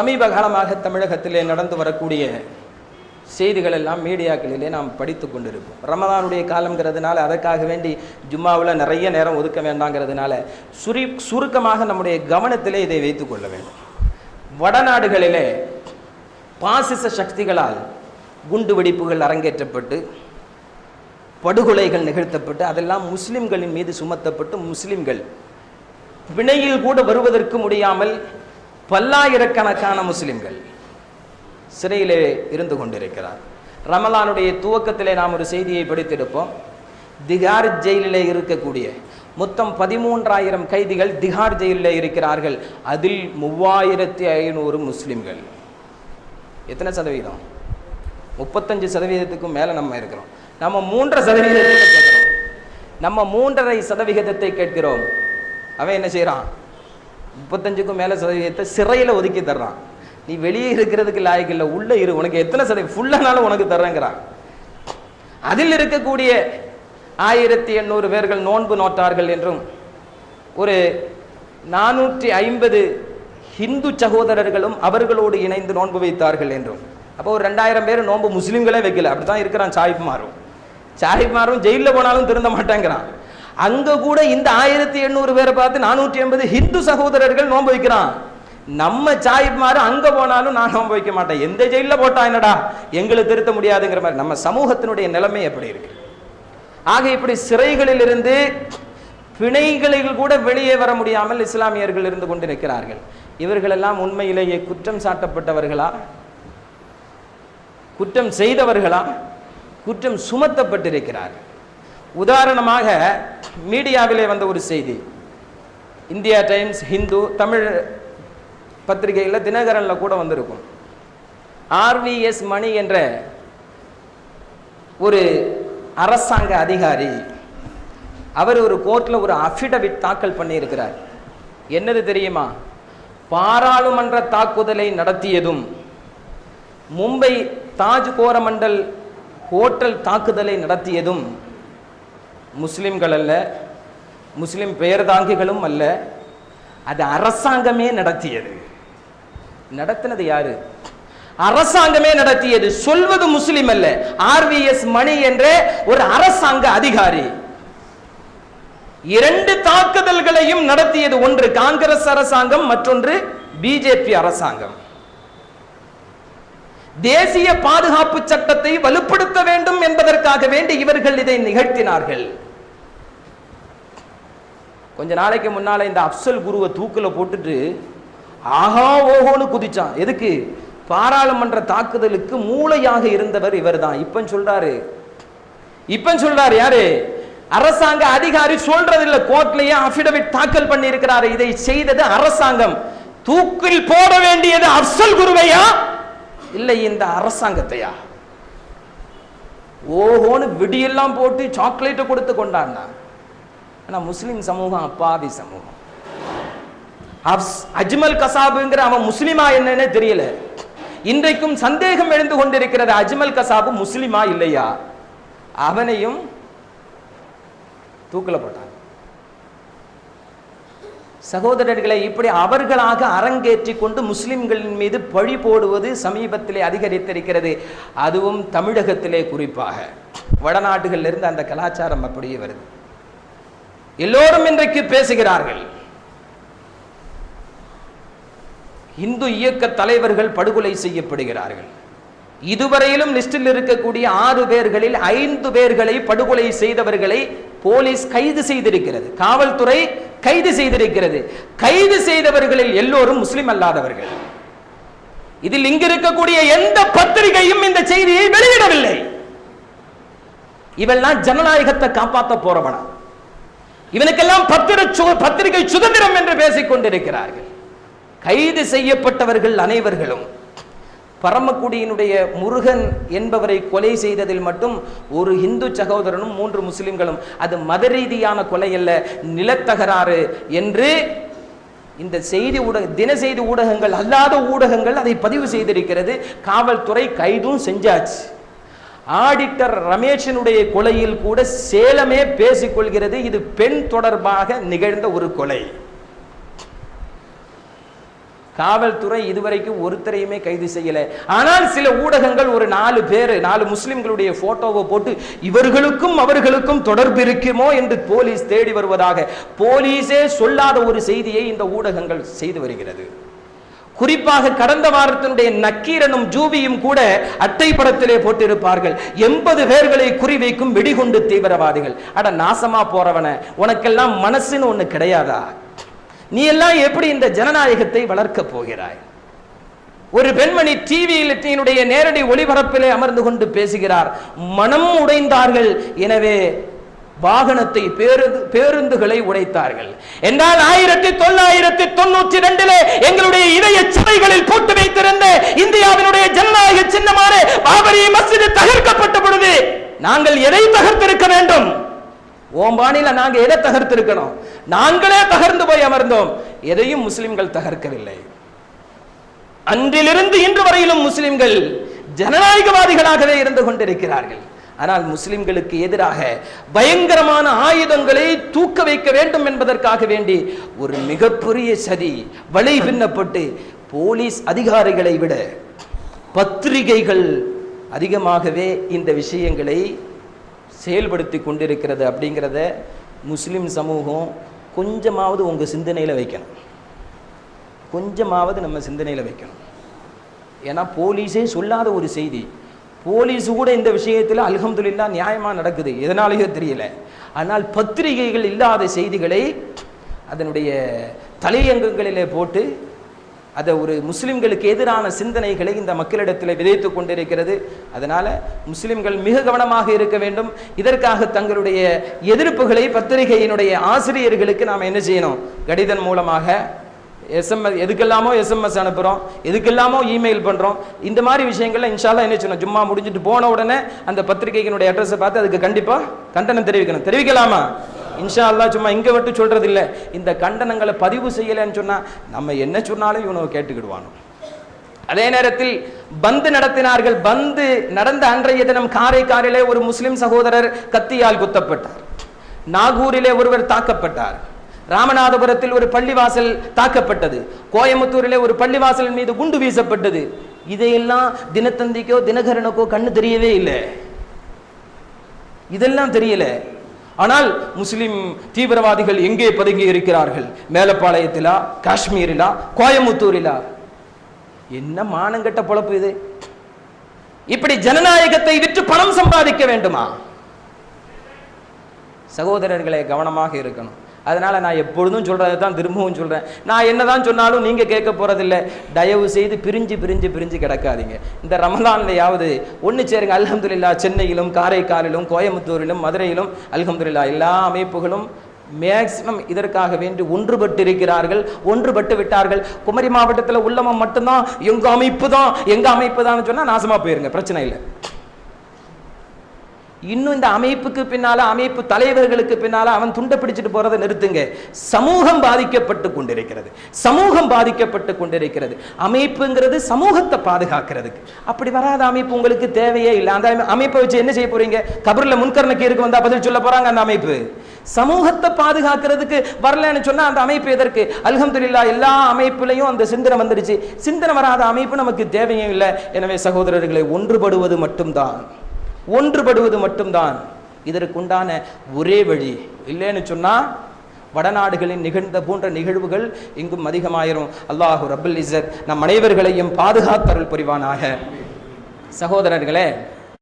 சமீப காலமாக தமிழகத்திலே நடந்து வரக்கூடிய செய்திகள் எல்லாம் மீடியாக்களிலே நாம் படித்து கொண்டிருப்போம். ரமதானுடைய காலங்கிறதுனால அதற்காக வேண்டி ஜும்மாவில் நிறைய நேரம் ஒதுக்க வேண்டாங்கிறதுனால சுரி சுருக்கமாக நம்முடைய கவனத்திலே இதை வைத்து கொள்ள வேண்டும். வடநாடுகளிலே பாசிச சக்திகளால் குண்டு வெடிப்புகள் அரங்கேற்றப்பட்டு படுகொலைகள் நிகழ்த்தப்பட்டு அதெல்லாம் முஸ்லிம்களின் மீது சுமத்தப்பட்டு முஸ்லிம்கள் வினையில் கூட வருவதற்கு முடியாமல் பல்லாயிரக்கணக்கான முஸ்லிம்கள் சிறையிலே இருந்து கொண்டிருக்கிறார். ரமலானுடைய துவக்கத்திலே நாம் ஒரு செய்தியை படித்திருப்போம். திகார் ஜெயிலிலே இருக்கக்கூடிய மொத்தம் பதிமூன்றாயிரம் கைதிகள் திகார் ஜெயிலில் இருக்கிறார்கள். அதில் மூவாயிரத்தி ஐநூறு முஸ்லிம்கள். எத்தனை சதவீதம்? முப்பத்தஞ்சு சதவீதத்துக்கும் மேலே நம்ம இருக்கிறோம். நம்ம மூன்றரை சதவீதத்தை நம்ம மூன்றரை சதவிகிதத்தை கேட்கிறோம். அவன் என்ன செய்கிறான் முப்பத்தஞ்சுக்கும் மேலே சதவீதத்தை சிறையில் ஒதுக்கி தர்றான். நீ வெளியே இருக்கிறதுக்கு லாயக்கு இல்லை உள்ளே இரு. உனக்கு எத்தனை சதவீதம்? ஃபுல்லானாலும் உனக்கு தர்றேங்கிறான். அதில் இருக்கக்கூடிய ஆயிரத்தி எண்ணூறு பேர்கள் நோன்பு நோட்டார்கள் என்றும் ஒரு நானூற்றி ஐம்பது ஹிந்து சகோதரர்களும் அவர்களோடு இணைந்து நோன்பு வைத்தார்கள் என்றும். அப்போ ஒரு ரெண்டாயிரம் பேர் நோன்பு முஸ்லீம்களே வைக்கல. அப்படி தான் இருக்கிறான் சாஹிப்மாரும் சாஹிப்மாரும் ஜெயிலில் போனாலும் திருந்த மாட்டேங்கிறான். அங்க கூட இந்த ஆயிரத்தி எண்ணூறு பேரை பார்த்து நானூற்றி எண்பது ஹிந்து சகோதரர்கள் நோன்பு வைக்கிறான். நம்ம சாஹிப்மாரு அங்க போனாலும் நான் நோன்பு வைக்க மாட்டேன். எந்த ஜெயில போட்டா என்னடா? எங்களை திருத்த முடியாதுங்கிற மாதிரி. நம்ம சமூகத்தினுடைய நிலைமை எப்படி இருக்கு? ஆக இப்படி சிறைகளில் இருந்து பிணைகளில் கூட வெளியே வர முடியாமல் இஸ்லாமியர்கள் இருந்து கொண்டு நிற்கிறார்கள். இவர்களெல்லாம் உண்மையிலேயே குற்றம் சாட்டப்பட்டவர்களா? குற்றம் செய்தவர்களா? குற்றம் சுமத்தப்பட்டிருக்கிறார்கள். உதாரணமாக மீடியாவிலே வந்த ஒரு செய்தி. இந்தியா டைம்ஸ் ஹிந்து தமிழ் பத்திரிகையில் தினகரனில் கூட வந்திருக்கும். ஆர்விஎஸ் மணி என்ற ஒரு அரசாங்க அதிகாரி அவர் ஒரு கோர்ட்டில் ஒரு அஃபிடவிட் தாக்கல் பண்ணியிருக்கிறார். என்னது தெரியுமா? பாராளுமன்ற தாக்குதலை நடத்தியதும் மும்பை தாஜ் கோரமண்டல் ஹோட்டல் தாக்குதலை நடத்தியதும் முஸ்லிம்கள் அல்ல முஸ்லிம் பெயர்தாங்கிகளும் அல்ல அது அரசாங்கமே நடத்தியது. நடத்தினது யாரு? அரசாங்கமே நடத்தியது. சொல்வது முஸ்லிம் அல்ல. ஆர்விஎஸ் மணி என்ற ஒரு அரசாங்க அதிகாரி. இரண்டு தாக்குதல்களையும் நடத்தியது ஒன்று காங்கிரஸ் அரசாங்கம் மற்றொன்று பிஜேபி அரசாங்கம். தேசிய பாதுகாப்பு சட்டத்தை வலுப்படுத்த வேண்டும் என்பதற்காக வேண்டி இவர்கள் இதை நிகழ்த்தினார்கள். கொஞ்ச நாளைக்கு முன்னால இந்த அப்சல் குருவை தூக்கில் போட்டுட்டு ஆஹா ஓஹோன்னு குதிச்சான். எதுக்கு? பாராளுமன்ற தாக்குதலுக்கு மூளையாக இருந்தவர் இவர் தான் இப்ப சொல்றாரு. இப்ப சொல்றாரு யாரு? அரசாங்க அதிகாரி சொல்றது கோர்ட்லயே அபிடவிட் தாக்கல் பண்ணி இருக்கிறாரு இதை செய்தது அரசாங்கம். தூக்கில் போட வேண்டியது அப்சல் குருவையா? இல்லை இந்த அரசாங்கத்தையா? ஓஹோன்னு விடியெல்லாம் போட்டு சாக்லேட்டை கொடுத்து கொண்டாடினாங்க ஆனா முஸ்லீம் சமூகம் அப்பாவி சமூகம். அஜ்மல் கசாபுங்கிற அவன் முஸ்லிமா என்னன்னே தெரியல. இன்றைக்கும் சந்தேகம் எழுந்து கொண்டிருக்கிறது அஜ்மல் கசாபு முஸ்லிமா இல்லையா? அவனையும் தூக்கில போட்டான். சகோதரர்களை இப்படி அவர்களாக அரங்கேற்றி கொண்டு முஸ்லிம்களின் மீது பழி போடுவது சமீபத்திலே அதிகரித்திருக்கிறது. அதுவும் தமிழகத்திலே குறிப்பாக. வடநாடுகளிலிருந்து அந்த கலாச்சாரம் அப்படியே வருது. எல்லோரும் இன்றைக்கு பேசுகிறார்கள். இந்து இயக்க தலைவர்கள் படுகொலை செய்யப்படுகிறார்கள். இதுவரையிலும் லிஸ்டில் இருக்கக்கூடிய ஆறு பேர்களில் ஐந்து பேர்களை படுகொலை செய்தவர்களை போலீஸ் கைது செய்திருக்கிறது. காவல்துறை கைது செய்திருக்கிறது. கைது செய்தவர்களில் எல்லோரும் முஸ்லிம் அல்லாதவர்கள். இதில் இங்கு இருக்கக்கூடிய எந்த பத்திரிகையும் இந்த செய்தியை வெளியிடவில்லை. இவெல்லாம் ஜனநாயகத்தை காப்பாற்ற போறவனா. இவனுக்கெல்லாம் பத்திர பத்திரிகை சுதந்திரம் என்று பேசிக் கொண்டிருக்கிறார்கள் கைது செய்யப்பட்டவர்கள் அனைவர்களும் பரமக்குடியினுடைய முருகன் என்பவரை கொலை செய்ததில் மட்டும் ஒரு இந்து சகோதரனும் மூன்று முஸ்லிம்களும். அது மத ரீதியான கொலை அல்ல நிலத்தகராறு என்று இந்த செய்தி ஊடக தின செய்தி ஊடகங்கள் அல்லாத ஊடகங்கள் அதை பதிவு செய்திருக்கிறது. காவல்துறை கைதும் செஞ்சாச்சு. ஆடிட்டர் ரமேஷனுடைய கொலையில் கூட சேலமே பேசிக்கொள்கிறது. இது பெண் தொடர்பாக நிகழ்ந்த ஒரு கொலை. காவல்துறை இதுவரைக்கும் ஒருத்தரையுமே கைது செய்யல. ஆனால் சில ஊடகங்கள் ஒரு நாலு பேர் நாலு முஸ்லிம்களுடைய போட்டோவை போட்டு இவர்களுக்கும் அவர்களுக்கும் தொடர்பு இருக்குமோ என்று போலீஸ் தேடி வருவதாக போலீஸே சொல்லாத ஒரு செய்தியை இந்த ஊடகங்கள் செய்து வருகிறது. குறிப்பாக கடந்த வாரத்தினுடைய நக்கீரனும் ஜூவியும் கூட அட்டை படத்திலே போட்டிருப்பார்கள். எண்பது பேர்களை குறிவைக்கும் வெடிகுண்டு தீவிரவாதிகள். அட நாசமா போறவன உனக்கெல்லாம் மனசுன்னு ஒண்ணு கிடையாதா? நீ எல்லாம் எப்படி இந்த ஜனநாயகத்தை வளர்க்க போகிறாய்? ஒரு பெண்மணி டிவியில் தன்னுடைய நேரடி ஒளிபரப்பிலே அமர்ந்து கொண்டு பேசுகிறார். மனம் உடைந்தார்கள் எனவே வாகனத்தை பேருந்து பேருந்துகளை உடைத்தார்கள். என்றால் ஆயிரத்தி தொள்ளாயிரத்தி தொண்ணூற்றி ரெண்டிலே எங்களுடைய இதய சிறைகளில் போட்டு வைத்திருந்த இந்தியாவினுடைய ஜனநாயக சின்னமான பாபரி மஸ்ஜித் தகர்க்கப்பட்ட பொழுது நாங்கள் எதை தகர்த்திருக்க வேண்டும்? ஓம்பானில நாங்க எதை தகர்த்திருக்கணும்? நாங்களே தகர்ந்து போய் அமர்ந்தோம். எதையும் முஸ்லிம்கள் தகர்க்கவில்லை. அன்றிலிருந்து இன்று வரையிலும் முஸ்லிம்கள் ஜனநாயகவாதிகளாகவே இருந்து கொண்டிருக்கிறார்கள். ஆனால் முஸ்லிம்களுக்கு எதிராக பயங்கரமான ஆயுதங்களை தூக்க வைக்க வேண்டும் என்பதற்காக வேண்டி ஒரு மிகப்பெரிய சதி வலை பின்னப்பட்டு போலீஸ் அதிகாரிகளை விட பத்திரிகைகள் அதிகமாகவே இந்த விஷயங்களை செயல்படுத்தி கொண்டிருக்கிறது அப்படிங்கிறத முஸ்லீம் சமூகம் கொஞ்சமாவது உங்கள் சிந்தனையில் வைக்கணும். கொஞ்சமாவது நம்ம சிந்தனையில் வைக்கணும். ஏன்னா போலீஸே சொல்லாத ஒரு செய்தி. போலீஸ் கூட இந்த விஷயத்தில் அல்ஹம்துலில்லா நியாயமாக நடக்குது. எதனாலேயோ தெரியல. ஆனால் பத்திரிகைகள் இல்லாத செய்திகளை அதனுடைய தலையங்கங்களிலே போட்டு அதை ஒரு முஸ்லிம்களுக்கு எதிரான சிந்தனைகளை இந்த மக்களிடத்தில் விதைத்து கொண்டிருக்கிறது. அதனால் முஸ்லிம்கள் மிக கவனமாக இருக்க வேண்டும். இதற்காக தங்களுடைய எதிர்ப்புகளை பத்திரிகையினுடைய ஆசிரியர்களுக்கு நாம் என்ன செய்யணும்? கடிதம் மூலமாக எஸ்எம்எஸ் எதுக்கெல்லாமோ எஸ்எம்எஸ் அனுப்புகிறோம் எதுக்கெல்லாமோ இமெயில் பண்ணுறோம் இந்த மாதிரி விஷயங்கள்ல இன்ஷால்லா என்ன செய்யணும்? ஜும்மா முடிஞ்சிட்டு போன உடனே அந்த பத்திரிகையினுடைய அட்ரஸை பார்த்து அதுக்கு கண்டிப்பாக கண்டனம் தெரிவிக்கணும். தெரிவிக்கலாமா? இன்ஷா அல்லா சும்மா இங்கே விட்டு சொல்கிறது இல்லை இந்த கண்டனங்களை பதிவு செய்யலைன்னு சொன்னா நம்ம என்ன சொன்னாலும் இவனை கேட்டுக்கிடுவானோ. அதே நேரத்தில் பந்து நடத்தினார்கள். பந்து நடந்த அன்றைய தினம் காரைக்காரிலே ஒரு முஸ்லிம் சகோதரர் கத்தியால் குத்தப்பட்டார். நாகூரிலே ஒருவர் தாக்கப்பட்டார். ராமநாதபுரத்தில் ஒரு பள்ளிவாசல் தாக்கப்பட்டது. கோயம்புத்தூரிலே ஒரு பள்ளிவாசல் மீது குண்டு வீசப்பட்டது. இதையெல்லாம் தினத்தந்திக்கோ தினகரனுக்கோ கண்ணு தெரியவே இல்லை. இதெல்லாம் தெரியல. ஆனால் முஸ்லிம் தீவிரவாதிகள் எங்கே பதுங்கி இருக்கிறார்கள்? மேலப்பாளையத்திலா காஷ்மீரிலா கோயம்புத்தூரிலா? என்ன மானங்கெட்ட பொழப்பு இது? இப்படி ஜனநாயகத்தை விற்று பணம் சம்பாதிக்க வேண்டுமா? சகோதரர்களே கவனமாக இருக்கணும். அதனால் நான் எப்பொழுதும் சொல்கிறது தான் திரும்பவும் சொல்கிறேன் நான் என்னதான் சொன்னாலும் நீங்கள் கேட்க போகிறதில்ல தயவு செய்து பிரிஞ்சு பிரிஞ்சு பிரிஞ்சு கிடக்காதீங்க. இந்த ரமதானிலையாவது ஒன்று சேருங்க. அலமதுல்லா சென்னையிலும் காரைக்காலிலும் கோயம்புத்தூரிலும் மதுரையிலும் அலமதுல்லா எல்லா அமைப்புகளும் மேக்சிமம் இதற்காக வேண்டி ஒன்றுபட்டு இருக்கிறார்கள். ஒன்றுபட்டு விட்டார்கள். குமரி மாவட்டத்தில் உள்ளவன் மட்டும்தான். எங்கள் அமைப்பு தான். எங்கள் அமைப்பு தான். சொன்னால் நாசமாக போயிருங்க. பிரச்சனை இல்லை. இன்னும் இந்த அமைப்புக்கு பின்னால அமைப்பு தலைவர்களுக்கு பின்னால அவன் துண்டை பிடிச்சிட்டு போறதை நிறுத்துங்க. சமூகம் பாதிக்கப்பட்டு கொண்டிருக்கிறது. சமூகம் பாதிக்கப்பட்டு கொண்டிருக்கிறது. அமைப்புங்கிறது சமூகத்தை பாதுகாக்கிறதுக்கு. அப்படி வராத அமைப்பு உங்களுக்கு தேவையே இல்லை. அந்த அமைப்பை வச்சு என்ன செய்ய போறீங்க? கபர்ல முன்கர்ணக்கு இருக்கு வந்தா பதில் சொல்ல போறாங்க அந்த அமைப்பு. சமூகத்தை பாதுகாக்கிறதுக்கு வரலன்னு சொன்னா அந்த அமைப்பு எதற்கு? அல்ஹம்துலில்லாஹ் எல்லா அமைப்புலையும் அந்த சிந்தனை வந்துடுச்சு. சிந்தனை வராத அமைப்பு நமக்கு தேவையும் இல்லை. எனவே சகோதரர்களை ஒன்றுபடுவது மட்டும்தான். ஒன்றுபடுவது மட்டும்தான். இதற்குண்டான ஒரே வழி. இல்லைன்னு சொன்னால் வடநாடுகளில் நிகழ்ந்த போன்ற நிகழ்வுகள் இங்கும் அதிகமாயிரும். அல்லாஹு ரபுல் இசத் நம் அனைவர்களையும் பாதுகாத்தருள் புரிவானாக. சகோதரர்களே